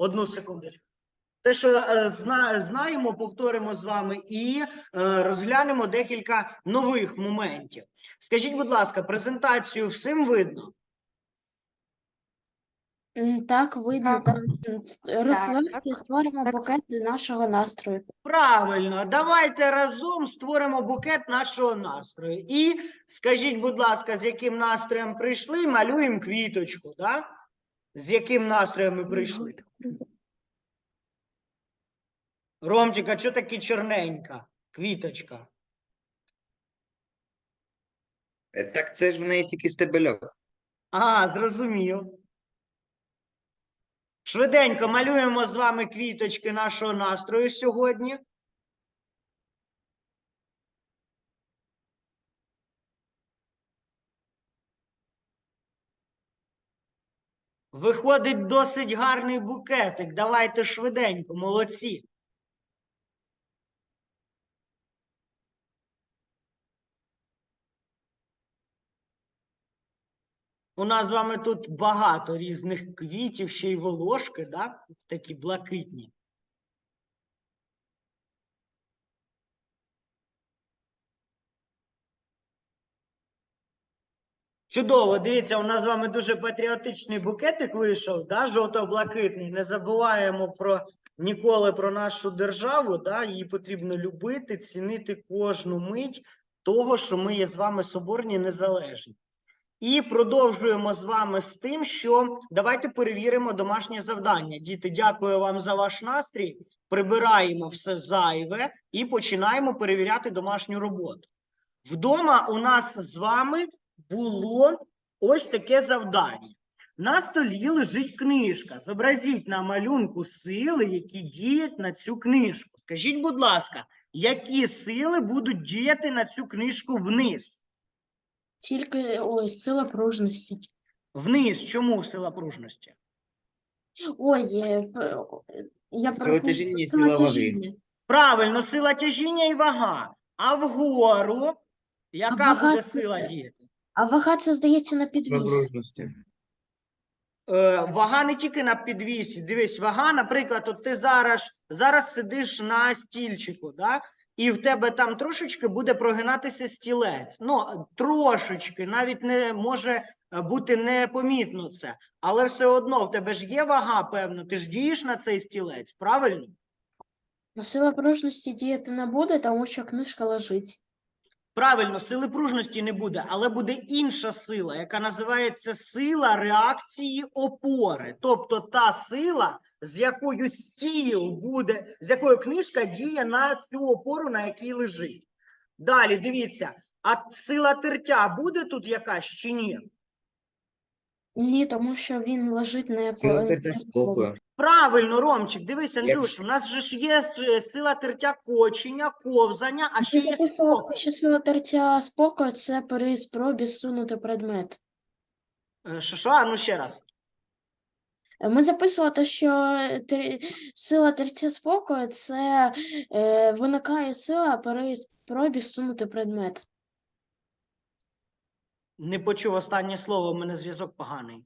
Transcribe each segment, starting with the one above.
Одну секундочку. Те, що е, зна, знаємо, повторимо з вами і е, розглянемо декілька нових моментів. Скажіть, будь ласка, презентацію всім видно? М, Так, видно, Так. створимо букет для нашого настрою. Правильно, давайте разом створимо букет нашого настрою. І скажіть, будь ласка, з яким настроєм прийшли, малюємо квіточку, да? З яким настроєм ми прийшли? Ромчик, а що таке чорненька? Квіточка. Е, Так це ж в неї тільки стебельок. А, зрозумів. Швиденько малюємо з вами квіточки нашого настрою сьогодні. Виходить досить гарний букетик. Давайте швиденько, молодці. У нас з вами тут багато різних квітів, ще й волошки, да? такі блакитні. Чудово, дивіться, у нас з вами дуже патріотичний букетик вийшов, да? жовто-блакитний. Не забуваємо про ніколи про нашу державу. Да? Її потрібно любити, цінити кожну мить того, що ми є з вами соборні незалежні. І продовжуємо з вами з тим, що давайте перевіримо домашнє завдання. Діти, дякую вам за ваш настрій. Прибираємо все зайве і починаємо перевіряти домашню роботу. Вдома у нас з вами було ось таке завдання. На столі лежить книжка. Зобразіть на малюнку сили, які діють на цю книжку. Скажіть, будь ласка, які сили будуть діяти на цю книжку вниз? Тільки ой, сила пружності. Вниз, чому сила пружності? Ой, е, я про тяжіння і сила ваги. Правильно, сила тяжіння і вага. А вгору, яка вага буде сила діяти? А вага це здається на підвіз. Е, вага не тільки на підвісі. Дивись, вага, наприклад, от ти зараз, зараз сидиш на стільчику, да? і в тебе там трошечки буде прогинатися стілець. Ну, трошечки, навіть не може е, бути непомітно це. Але все одно в тебе ж є вага, певно, ти ж дієш на цей стілець, правильно? Но сила пружності діяти не буде, тому що книжка лежить. Правильно, сили пружності не буде, але буде інша сила, яка називається сила реакції опори. Тобто та сила, з якою стіл буде, з якою книжка діє на цю опору, на якій лежить. Далі дивіться, а сила тертя буде тут якась чи ні? Ні, тому що він лежить не Сила по- спокою. Правильно, Ромчик, дивись, Андрюш, у нас же ж є с- сила тертя кочення, ковзання, а ще Я є спокій. що сила тертя спокою це при спробі сунути предмет. Е, Що, що? А ну ще раз. Е, Ми записували те, що тер- сила тертя спокою це е, виникає сила при спробі сунути предмет. Не почув останнє слово, у мене зв'язок поганий.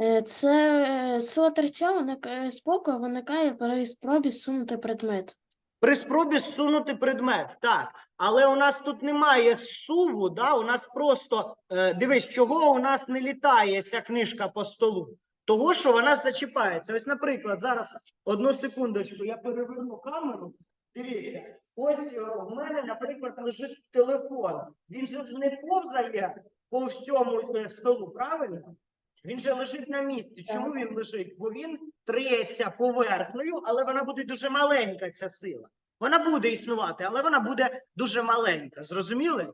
Е, Це е, сила виникає спокою виникає при спробі сунути предмет. При спробі зсунути предмет, так. Але у нас тут немає суву, да? у нас просто е, дивись, чого у нас не літає ця книжка по столу. Того, що вона зачіпається. Ось, наприклад, зараз одну секундочку, я переверну камеру. Дивіться, ось в мене, наприклад, лежить телефон. Він же ж не повзає по всьому е, столу, правильно? Він же лежить на місці. Чому він лежить? Бо він треться поверхнею, але вона буде дуже маленька, ця сила. Вона буде існувати, але вона буде дуже маленька. Зрозуміли?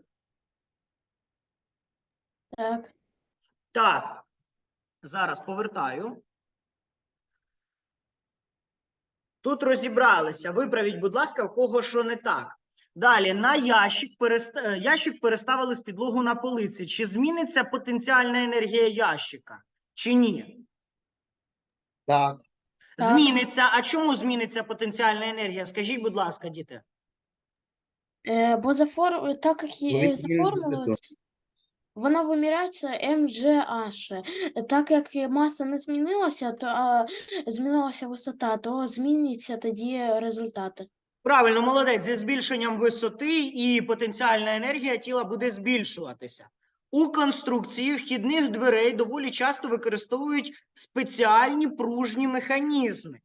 Так. Так. Зараз повертаю. Тут розібралися. Виправіть, будь ласка, в кого що не так. Далі на ящик, переста... е, ящик переставили з підлогу на полиці. Чи зміниться потенціальна енергія ящика? Чи ні? Так. Зміниться. А чому зміниться потенціальна енергія? Скажіть, будь ласка, діти. Е, Бо за фор... так як і за формулою, Вона виміряється MGH. Так як маса не змінилася, то а, змінилася висота, то змінюються тоді результати. Правильно, молодець. Зі збільшенням висоти і потенціальна енергія тіла буде збільшуватися. У конструкції вхідних дверей доволі часто використовують спеціальні пружні механізми,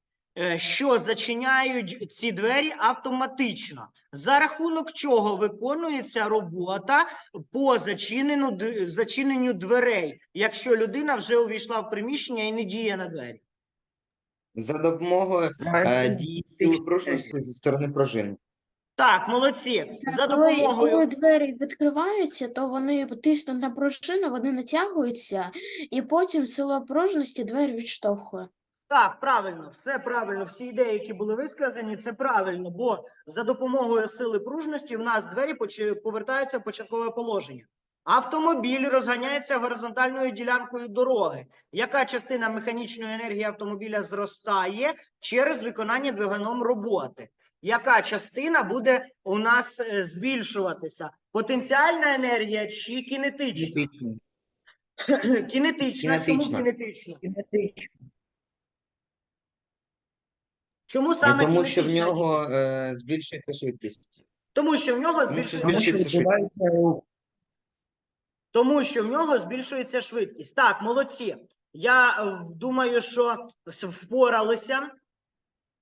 що зачиняють ці двері автоматично. За рахунок чого виконується робота по зачинену, д- зачиненню дверей, якщо людина вже увійшла в приміщення і не діє на двері. За допомогою е, дії сили пружності зі сторони пружини. Так, молодці. За допомогою. коли двері відкриваються, то вони тиснуть на пружину, вони натягуються, і потім сила пружності двері відштовхує. Так, правильно, все правильно. Всі ідеї, які були висказані, це правильно, бо за допомогою сили пружності в нас двері повертаються в початкове положення. Автомобіль розганяється горизонтальною ділянкою дороги. Яка частина механічної енергії автомобіля зростає через виконання двигуном роботи? Яка частина буде у нас е, збільшуватися? Потенціальна енергія чи кінетична? Кінетична. Чому Кінетична. кінетична? Чому Е, саме Тому що в кінетична? нього е, збільшується швидкість. Тому що в нього Тому що збільшується збільшується швидкість. Тому що в нього збільшується швидкість. Так, молодці. Я е, думаю, що с- впоралися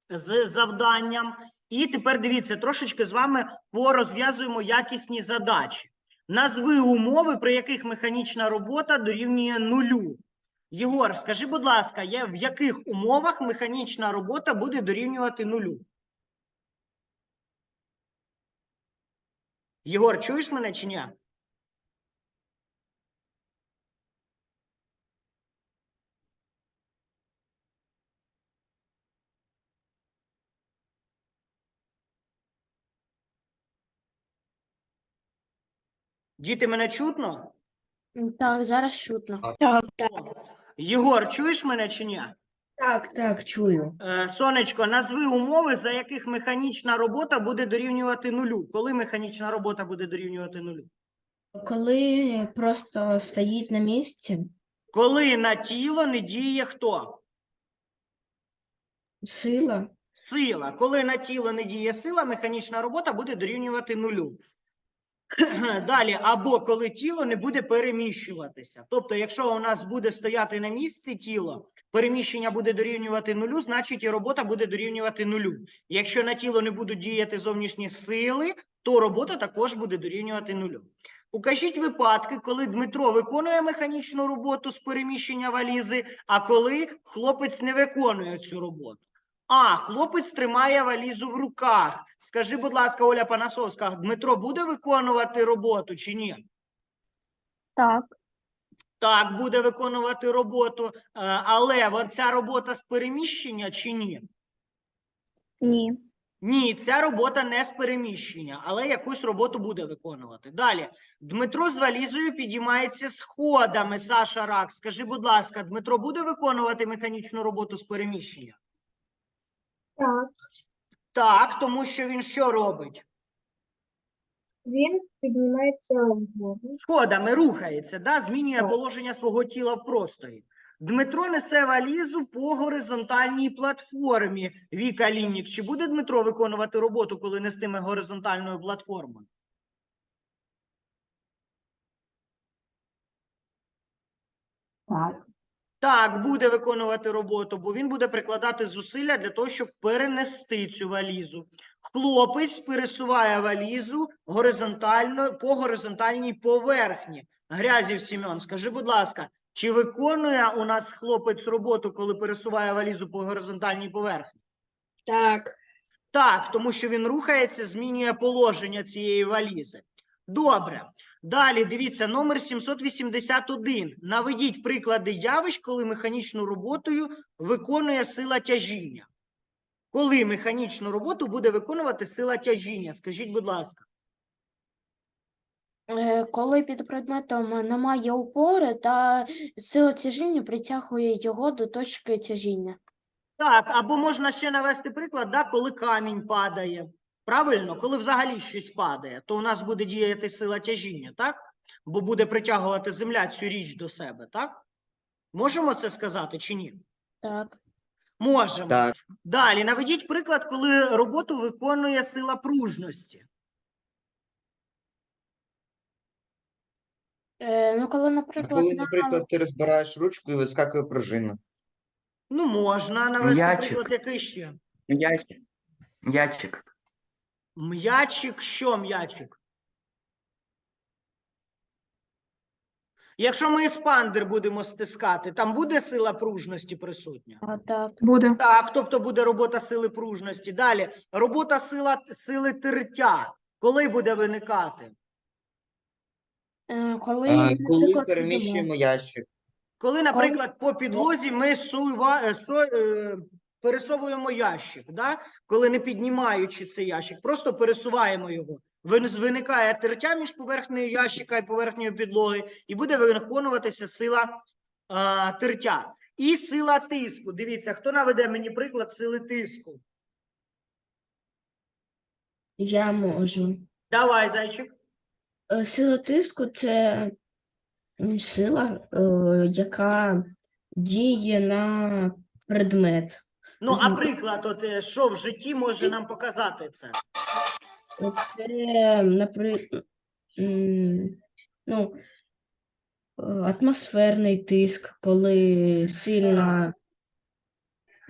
з завданням. І тепер дивіться, трошечки з вами порозв'язуємо якісні задачі. Назви умови, при яких механічна робота дорівнює нулю. Єгор, скажи, будь ласка, є- в яких умовах механічна робота буде дорівнювати нулю? Єгор, чуєш мене чи ні? Діти, мене чутно? Так, зараз чутно. Єгор, чуєш мене чи ні? Так, так, чую. Е, Сонечко, назви умови, за яких механічна робота буде дорівнювати нулю. Коли механічна робота буде дорівнювати нулю? Коли просто стоїть на місці, Коли на тіло не діє хто? сила, Сила. Коли на тіло не діє сила, механічна робота буде дорівнювати нулю. Далі, або коли тіло не буде переміщуватися. Тобто, якщо у нас буде стояти на місці тіло, переміщення буде дорівнювати нулю, значить і робота буде дорівнювати нулю. Якщо на тіло не будуть діяти зовнішні сили, то робота також буде дорівнювати нулю. Укажіть випадки, коли Дмитро виконує механічну роботу з переміщення валізи, а коли хлопець не виконує цю роботу. А, хлопець тримає валізу в руках. Скажи, будь ласка, Оля Панасовська, Дмитро буде виконувати роботу чи ні? Так. Так, буде виконувати роботу, е, але ця робота з переміщення чи ні? Ні. Ні, ця робота не з переміщення, але якусь роботу буде виконувати. Далі. Дмитро з валізою підіймається сходами. Саша Рак, скажи, будь ласка, Дмитро буде виконувати механічну роботу з переміщення? Так, Так, тому що він що робить? він піднімається вгору. Сходами рухається, да? змінює положення свого тіла в просторі. Дмитро несе валізу по горизонтальній платформі. Віка Ліннік. Чи буде Дмитро виконувати роботу, коли нестиме горизонтальною платформою? так. Так, буде виконувати роботу, бо він буде прикладати зусилля для того, щоб перенести цю валізу. Хлопець пересуває валізу горизонтально по горизонтальній поверхні. Грязів Сім'ян, скажи, будь ласка, чи виконує у нас хлопець роботу, коли пересуває валізу по горизонтальній поверхні? Так. Так, тому що він рухається, змінює положення цієї валізи. Добре. Далі дивіться, номер 781. Наведіть приклади явищ, коли механічну роботою виконує сила тяжіння. Коли механічну роботу буде виконувати сила тяжіння? Скажіть, будь ласка. Е, Коли під предметом немає опори, та сила тяжіння притягує його до точки тяжіння. Так, або можна ще навести приклад, да, коли камінь падає. Правильно, коли взагалі щось падає, то у нас буде діяти сила тяжіння, так? бо буде притягувати земля цю річ до себе, так? Можемо це сказати чи ні? Так. Можемо. Так. Далі наведіть приклад, коли роботу виконує сила пружності. Е, ну, коли, наприклад, коли, на- наприклад, ти розбираєш ручку і вискакує пружина. Ну, можна навести М'ячик. приклад, який ще? М'ячик. М'ячик. М'ячик, що м'ячик? Якщо ми еспандер будемо стискати, там буде сила пружності присутня? А, так. Буде. Так, тобто буде робота сили пружності. Далі, робота сила, сили тертя. Коли буде виникати? Е, коли, А, коли переміщуємо ящик. Коли, наприклад, по підлозі ми сува, е, со, е, пересовуємо ящик, да? коли не піднімаючи цей ящик, просто пересуваємо його. Вин- Виникає тертя між поверхнею ящика і поверхнею підлоги, і буде виконуватися сила а, тертя. І сила тиску. Дивіться, хто наведе мені приклад сили тиску? Я можу. Давай, зайчик. Е, Сила тиску це сила, е, яка діє на предмет. Ну, а приклад, от е, що в житті може нам показати це? Це, наприклад, ну, атмосферний тиск, коли сильна.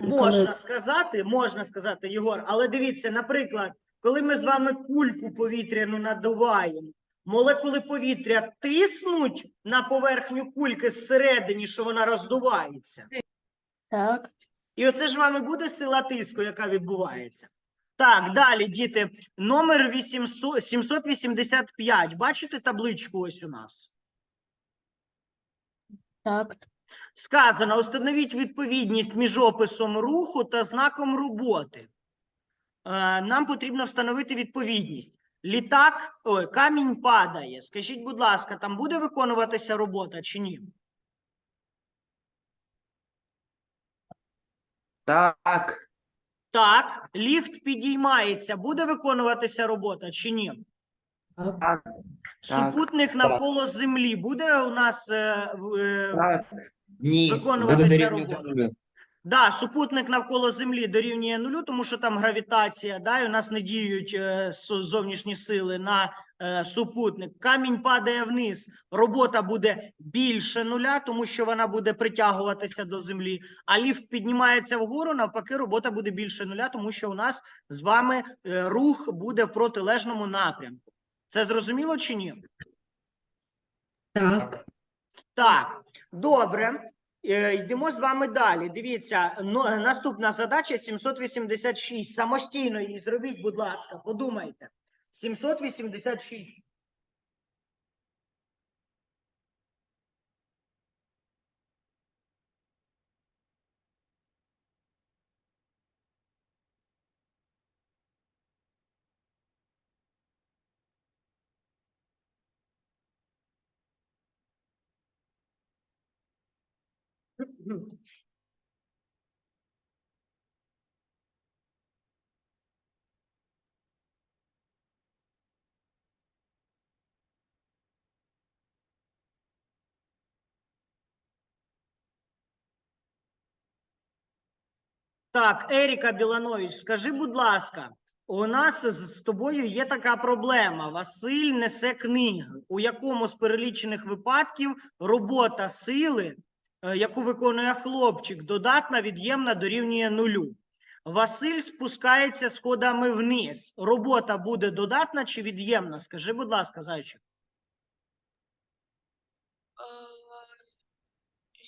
Можна коли- сказати, можна сказати, Єгор, але дивіться, наприклад, коли ми з вами кульку повітряну надуваємо, молекули повітря тиснуть на поверхню кульки зсередині, що вона роздувається. Так. І оце ж вами буде сила тиску, яка відбувається. Так, далі, діти, номер 800, 785. Бачите табличку ось у нас? Так. Сказано, установіть відповідність між описом руху та знаком роботи. Е, Нам потрібно встановити відповідність. Літак, ой, камінь падає. Скажіть, будь ласка, там буде виконуватися робота чи ні? Так. Так, ліфт підіймається, буде виконуватися робота чи ні? Так, Так. Супутник навколо Землі буде у нас е, е, Так. Ні, Виконуватися робота. нулю. Да, супутник навколо Землі дорівнює нулю, тому що там гравітація, да, і у нас не діють е, зовнішні сили на е, супутник. Камінь падає вниз, робота буде більше нуля, тому що вона буде притягуватися до землі. А ліфт піднімається вгору, навпаки, робота буде більше нуля, тому що у нас з вами е, рух буде в протилежному напрямку. Це зрозуміло чи ні? так. Так, добре. Е, Йдемо з вами далі. Дивіться, ну, е, наступна задача 786. Самостійно її зробіть, будь ласка, подумайте. 786. Так, Еріка Біланович, скажи, будь ласка, у нас з тобою є така проблема. Василь несе книги, у якому з перелічених випадків робота сили, яку виконує хлопчик, додатна, від'ємна дорівнює нулю. Василь спускається сходами вниз. Робота буде додатна чи від'ємна? Скажи, будь ласка, зайчик.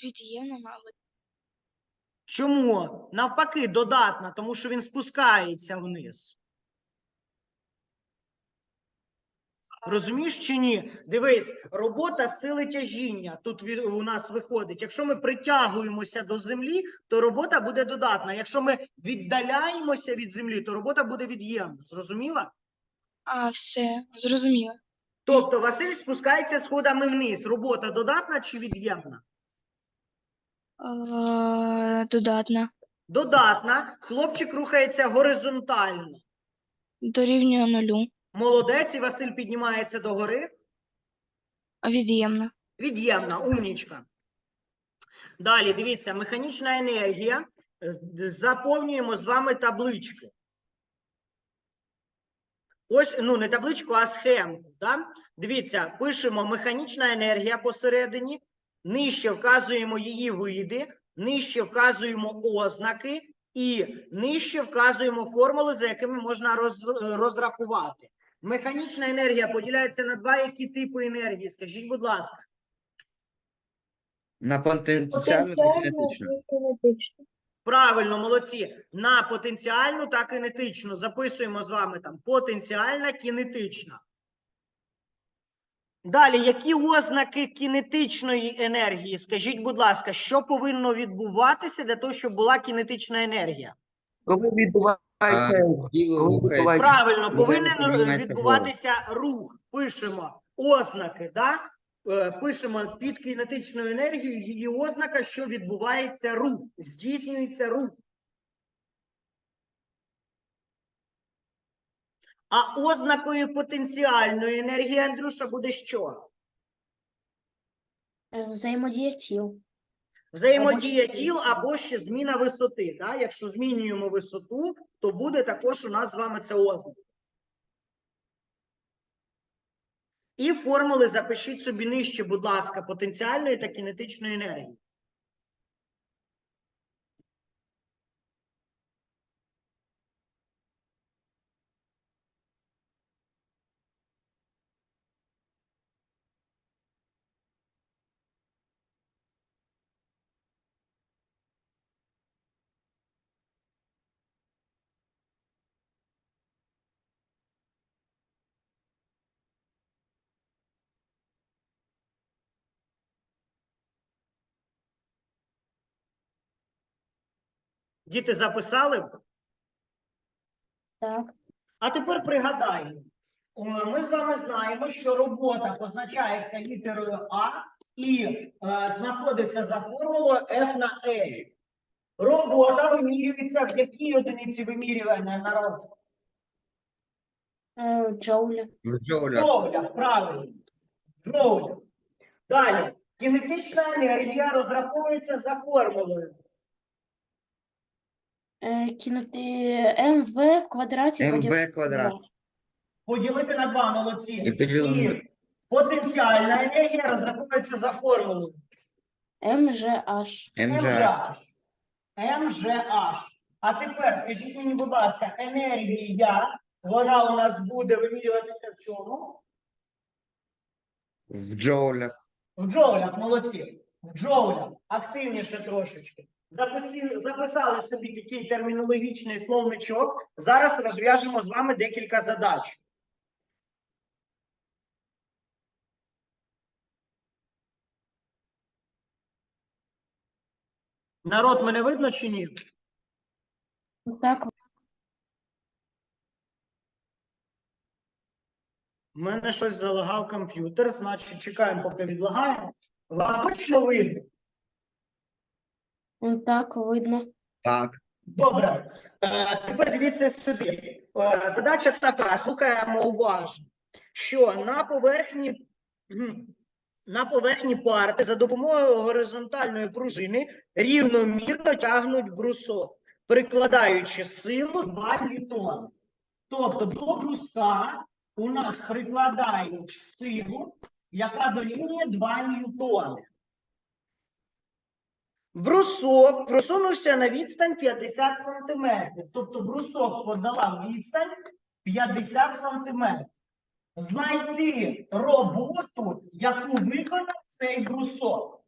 Від'ємно, мабуть. Чому? Навпаки, додатна, тому що він спускається вниз. Розумієш чи ні? Дивись, робота сили тяжіння тут від- у нас виходить. Якщо ми притягуємося до землі, то робота буде додатна. Якщо ми віддаляємося від землі, то робота буде від'ємна. Зрозуміла? А, все, зрозуміло. Тобто Василь спускається сходами вниз. Робота додатна чи від'ємна? Е, Додатна. Додатна. Хлопчик рухається горизонтально. Дорівнює нулю. Молодець, і Василь піднімається догори. Від'ємна. Від'ємна, умнічка. Далі, дивіться, механічна енергія. Заповнюємо з вами таблички. Ось, ну, не табличку, а схемку. Да? Дивіться, пишемо механічна енергія посередині, нижче вказуємо її види, нижче вказуємо ознаки і нижче вказуємо формули, за якими можна роз, розрахувати. Механічна енергія поділяється на два які типи енергії. Скажіть, будь ласка. На потенціальну та кинетичну. Правильно, молодці. На потенціальну та кинетичну. Записуємо з вами там потенціальна, кінетична. Далі, які ознаки кінетичної енергії? Скажіть, будь ласка, що повинно відбуватися для того, щоб була кінетична енергія? Коли відбувається Тіло рухається. Правильно, повинен піднімається відбуватися рух. Пишемо ознаки, да? Е, Пишемо під кінетичною енергією її ознака, що відбувається рух, здійснюється рух. А ознакою потенціальної енергії, Андрюша, буде що? Е, Взаємодія тіл. Взаємодія тіл або ще зміна висоти. Да? Якщо змінюємо висоту, то буде також у нас з вами це ознака. І формули запишіть собі нижче, будь ласка, потенціальної та кінетичної енергії. Діти записали? Так. А тепер пригадаємо. Ми з вами знаємо, що робота позначається літерою А і е, знаходиться за формулою F на L. Робота вимірюється в якій одиниці вимірювання народ? Е, Джоуля. Джоулях, правильно. Джоулях. Далі. Кінетична енергія розраховується за формулою. Е, кінети... МВ в квадраті МВ поділити на квадрат. два. Поділити на два молодці. І поділити І потенціальна енергія розраховується за формулою. МЖH. МЖH. МЖH. А тепер скажіть мені, будь ласка, енергія, вона у нас буде вимірюватися в чому? В джоулях. В джоулях, молодці. В джоулях. Активніше трошечки. Записали, записали собі такий термінологічний словничок. Зараз розв'яжемо з вами декілька задач. Народ, мене видно чи ні? Так, У мене щось залагав комп'ютер, значить чекаємо, поки відлагає. Вам точно видно? Так, видно. Так. Добре. Е, тепер дивіться собі. Е, задача така, слухаємо уважно, що на поверхні, на поверхні парти за допомогою горизонтальної пружини рівномірно тягнуть брусок, прикладаючи силу 2 ньютони. Тобто до бруска у нас прикладають силу, яка дорівнює 2 ньютони. Брусок просунувся на відстань 50 сантиметрів. Тобто брусок подала відстань 50 сантиметрів. Знайти роботу, яку виконав цей брусок.